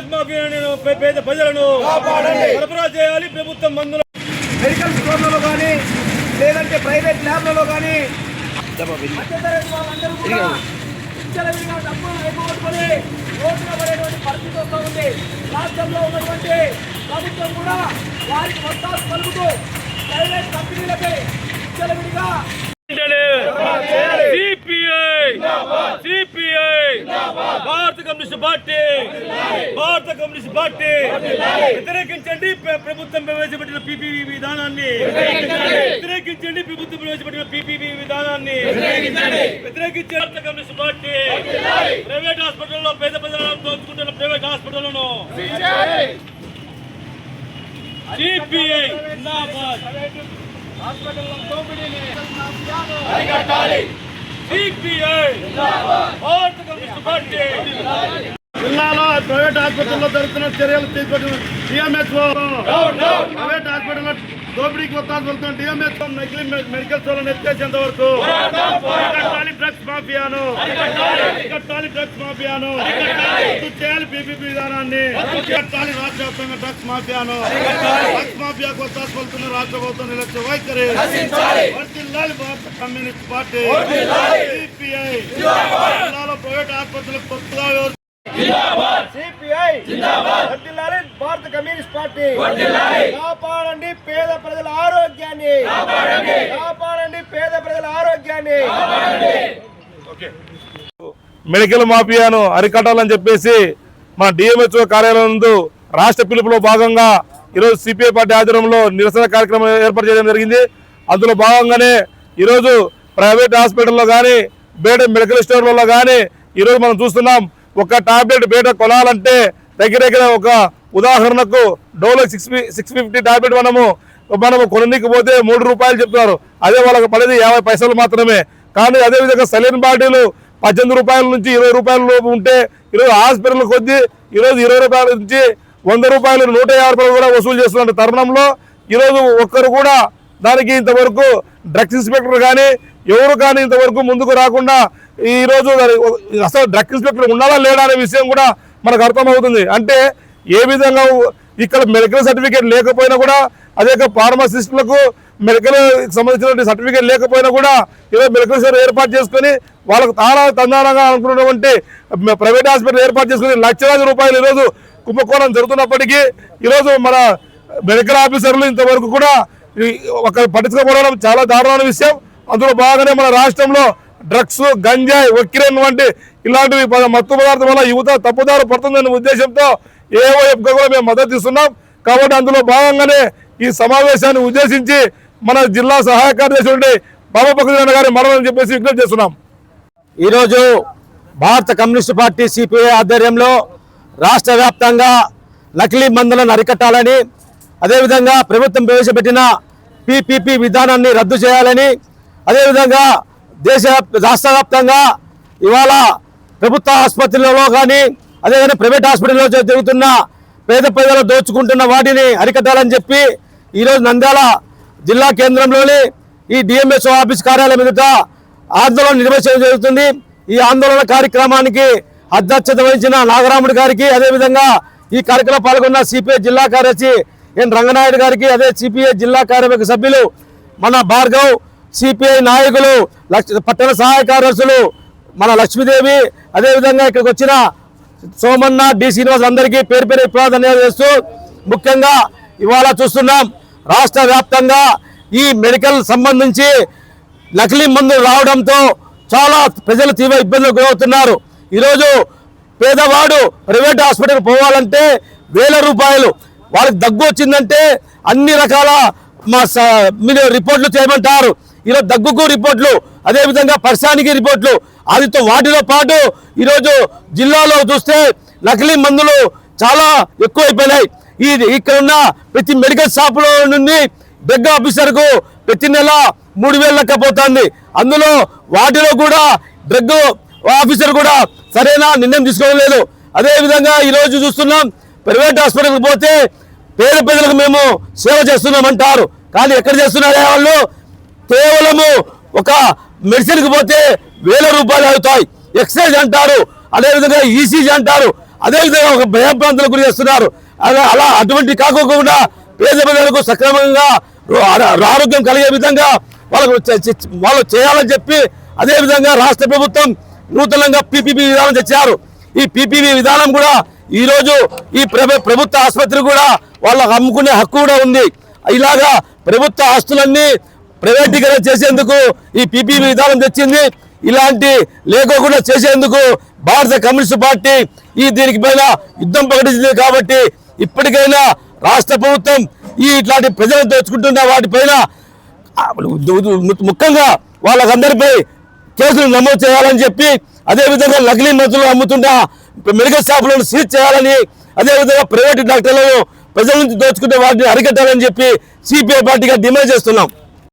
Pay- పేద ప్రజలను సరఫరా చేయాలి. ప్రభుత్వం మందులు మెడికల్ స్టోర్లలో కానీ లేదంటే ప్రైవేట్ ల్యాబ్లలో కానీ రోడ్డున పడేటువంటి పరిస్థితి వస్తూ ఉంది. రాష్ట్రంలో ఉన్నటువంటి ప్రభుత్వం కూడా వారికి వస్తాసు పలుకుతూ ప్రైవేట్ కంపెనీలపై విచ్చలవిడిగా సిపిఐ సిపిఐ భారత కమ్యూనిస్ట్ పార్టీ భారత కమ్యూనిస్ట్ పార్టీ వ్యతిరేకించండి. ప్ర- ప్రభుత్వం ప్రవేశపెట్టిన పిపివి విధానాన్ని వ్యతిరేకించండి. ప్రభుత్వం ప్రవేశపెట్టిన పిపివి విధానాన్ని వ్యతిరేకించండి. భారత కమ్యూనిస్ట్ పార్టీ ప్రైవేట్ హాస్పిటల్లో పేద ప్రజలను దోచుకుంటున్న ప్రైవేట్ హాస్పిటల్లను సిపిఐ హాస్పిటల్లో జిల్లాలో ప్రైవేట్ హాస్పిటల్లో జరుగుతున్న చర్యలు తీసుకొచ్చిన డిఎంహెచ్ఓ ప్రైవేట్ హాస్పిటల్లో దోపిడీకి వస్తాను వెళ్తున్న డిఎంహెచ్ఓ నకిలీ మె- మెడికల్ స్టోర్లను ఎత్తేసేంత వరకు అరికట్టాలి డ్రగ్స్ మాఫియాను. అరికట్టాలి డ్రగ్స్ మాఫియాను. రద్దు చేయాలి పీపీపీ విధానాన్ని. అరికట్టాలి రాష్ట్ర వ్యాప్తంగా డ్రగ్స్ మాఫియాను. డ్రగ్స్ మాఫియాకు వస్తాను వెళ్తున్న రాష్ట్ర ప్రభుత్వం నిర్లక్ష్య వైఖరి. వర్ధిల్లాలి భారత కమ్యూనిస్ట్ పార్టీ. సిపిఐ. జిల్లాలో ప్రైవేట్ ఆసుపత్రులకు కొత్తగా వ్యవస్థ సిపిఐ. వర్ధిల్లాలి భారత కమ్యూనిస్ట్ పార్టీ. కాపాడండి పేద ప్రజల ఆరోగ్యాన్ని. కాపాడండి. పేద ప్రజల ఆరోగ్యాన్ని. మెడికల్ మాఫియాను అరికట్టాలని చెప్పేసి మన డిఎంహెచ్ఓ కార్యాలయం నందు రాష్ట్ర పిలుపులో భాగంగా ఈరోజు సిపిఐ పార్టీ ఆధ్వర్యంలో నిరసన కార్యక్రమం ఏర్పాటు చేయడం జరిగింది. అందులో భాగంగానే ఈరోజు ప్రైవేట్ హాస్పిటల్లో కానీ బయట మెడికల్ స్టోర్లలో కానీ ఈరోజు మనం చూస్తున్నాం ఒక టాబ్లెట్ బయట కొనాలంటే దగ్గర దగ్గర ఒక ఉదాహరణకు Dolo six six fifty tablet మనము మనము కొననీకి పోతే మూడు రూపాయలు చెప్తున్నారు అదే వాళ్ళకి పడేది యాభై పైసలు మాత్రమే. కానీ అదేవిధంగా సెలైన్ బాటిలు పద్దెనిమిది రూపాయల నుంచి ఇరవై రూపాయల లోపు ఉంటే ఈరోజు హాస్పిటల్ కొద్దీ ఈరోజు ఇరవై రూపాయల నుంచి వంద రూపాయలు నూట యాభై రూపాయలు కూడా వసూలు చేస్తున్న తరుణంలో ఈరోజు ఒక్కరు కూడా దానికి ఇంతవరకు డ్రగ్స్ ఇన్స్పెక్టర్ కానీ ఎవరు కానీ ఇంతవరకు ముందుకు రాకుండా ఈరోజు అసలు డ్రగ్ ఇన్స్పెక్టర్ ఉండాలా లేడా అనే విషయం కూడా మనకు అర్థమవుతుంది. అంటే ఏ విధంగా ఇక్కడ మెడికల్ సర్టిఫికేట్ లేకపోయినా కూడా అదే ఫార్మసిస్టులకు మెడికల్ సంబంధించినటువంటి సర్టిఫికేట్ లేకపోయినా కూడా ఏదో మెడికల్ స్టోర్ ఏర్పాటు చేసుకొని వాళ్ళకు తారా తందానంగా అనుకున్నటువంటి ప్రైవేట్ హాస్పిటల్ ఏర్పాటు చేసుకుని లక్షలాది రూపాయలు ఈరోజు కుంభకోణం జరుగుతున్నప్పటికీ ఈరోజు మన మెడికల్ ఆఫీసర్లు ఇంతవరకు కూడా ఒక పట్టించుకోవడం చాలా దారుణమైన విషయం. అందులో బాగానే మన రాష్ట్రంలో డ్రగ్స్ గంజాయి ఒక్కిరన్ వంటి ఇలాంటివి మత్తు పదార్థం వల్ల యువత తప్పుదారు పడుతుందనే ఉద్దేశంతో ఏఓఎఫ్గా కూడా మేము మద్దతు ఇస్తున్నాం. కాబట్టి అందులో భాగంగానే ఈ సమావేశాన్ని ఉద్దేశించి మన జిల్లా సహాయ కార్యదర్శి ఉండి గారి మరణం చెప్పేసి విజ్ఞప్తి చేస్తున్నాం. ఈరోజు భారత కమ్యూనిస్ట్ పార్టీ సిపిఐ ఆధ్వర్యంలో రాష్ట్ర వ్యాప్తంగా నకిలీ మందులను అరికట్టాలని అదేవిధంగా ప్రభుత్వం ప్రవేశపెట్టిన పిపిపి విధానాన్ని రద్దు చేయాలని అదేవిధంగా దేశ రాష్ట్రవ్యాప్తంగా ఇవాళ ప్రభుత్వ ఆసుపత్రులలో కానీ అదేవిధంగా ప్రైవేట్ హాస్పిటల్లో జరుగుతున్న పేద ప్రజలు దోచుకుంటున్న వాటిని అరికట్టాలని చెప్పి ఈరోజు నంద్యాల జిల్లా కేంద్రంలోని ఈ డిఎంఎస్ఓ ఆఫీస్ కార్యాలయం ఎదుట ఆందోళన నిర్వహించడం జరుగుతుంది. ఈ ఆందోళన కార్యక్రమానికి అధ్యక్షత వహించిన నాగరాముడి గారికి అదేవిధంగా ఈ కార్యక్రమంలో పాల్గొన్న సిపిఐ జిల్లా కార్యదర్శి ఎన్ రంగనాయుడు గారికి అదే సిపిఐ జిల్లా కార్యవర్గ సభ్యులు మన భార్గవ్ సిపిఐ నాయకులు పట్టణ సహాయ కార్యదర్శులు మన లక్ష్మీదేవి అదేవిధంగా ఇక్కడికి వచ్చిన సోమన్న డి శ్రీనివాస్ అందరికీ పేరు పేరు విప్లవ చేస్తూ ముఖ్యంగా ఇవాళ చూస్తున్నాం రాష్ట్ర వ్యాప్తంగా ఈ మెడికల్ సంబంధించి నకిలీ మందులు రావడంతో చాలా ప్రజలు తీవ్ర ఇబ్బందులు గురవుతున్నారు. ఈరోజు పేదవాడు ప్రైవేట్ హాస్పిటల్ పోవాలంటే వేల రూపాయలు వాళ్ళకి దగ్గు వచ్చిందంటే అన్ని రకాల మా స- రిపోర్ట్లు చేయమంటారు. ఈరోజు దగ్గుకు రిపోర్ట్లు అదేవిధంగా పర్శానికి రిపోర్ట్లు. అదితో వాటితో పాటు ఈరోజు జిల్లాలో చూస్తే నకిలీ మందులు చాలా ఎక్కువైపోయినాయి. ఈ ఇక్కడ ఉన్న ప్రతి మెడికల్ షాపులో నుండి డ్రగ్ ఆఫీసర్కు ప్రతి నెల మూడు వేలు లెక్క పోతుంది. అందులో వాటిలో కూడా డ్రగ్ ఆఫీసర్ కూడా సరైన నిర్ణయం తీసుకోలేదు అదేవిధంగా ఈరోజు చూస్తున్నాం ప్రైవేట్ హాస్పిటల్కి పోతే పేద ప్రజలకు మేము సేవ చేస్తున్నామంటారు. కానీ ఎక్కడ చేస్తున్నారే వాళ్ళు? కేవలము ఒక మెడిసిన్కి పోతే వేల రూపాయలు అవుతాయి. ఎక్సైజ్ అంటారు అదేవిధంగా ఈసీజీ అంటారు అదేవిధంగా ఒక భయభ్రాంతులకు గురి చేస్తున్నారు. అలా అలా అటువంటి కాకోకుండా పేద ప్రజలకు సక్రమంగా ఆరోగ్యం కలిగే విధంగా వాళ్ళకు వాళ్ళు చేయాలని చెప్పి అదేవిధంగా రాష్ట్ర ప్రభుత్వం నూతనంగా పీపీపీ విధానం తెచ్చారు. ఈ పీపీపీ విధానం కూడా ఈరోజు ఈ ప్రభుత్వ ఆసుపత్రి కూడా వాళ్ళకు అమ్ముకునే హక్కు కూడా ఉంది. ఇలాగా ప్రభుత్వ ఆస్తులన్నీ ప్రైవేటీకరణ చేసేందుకు ఈ పీపీపీ విధానం తెచ్చింది. ఇలాంటి లేకోకుండా చేసేందుకు భారత కమ్యూనిస్ట్ పార్టీ ఈ దీనికి పైన యుద్ధం ప్రకటించింది కాబట్టి ఇప్పటికైనా రాష్ట్ర ప్రభుత్వం ఈ ఇట్లాంటి ప్రజలు దోచుకుంటున్న వాటిపైన ముఖ్యంగా వాళ్ళకందరిపై కేసులు నమోదు చేయాలని చెప్పి అదేవిధంగా నకిలీ మందులు అమ్ముతున్న మెడికల్ షాపులను సీజ్ చేయాలని అదేవిధంగా ప్రైవేట్ డాక్టర్లను ప్రజల నుంచి దోచుకునే వాటిని అరికట్టాలని చెప్పి సిపిఐ పార్టీగా డిమాండ్ చేస్తున్నాం.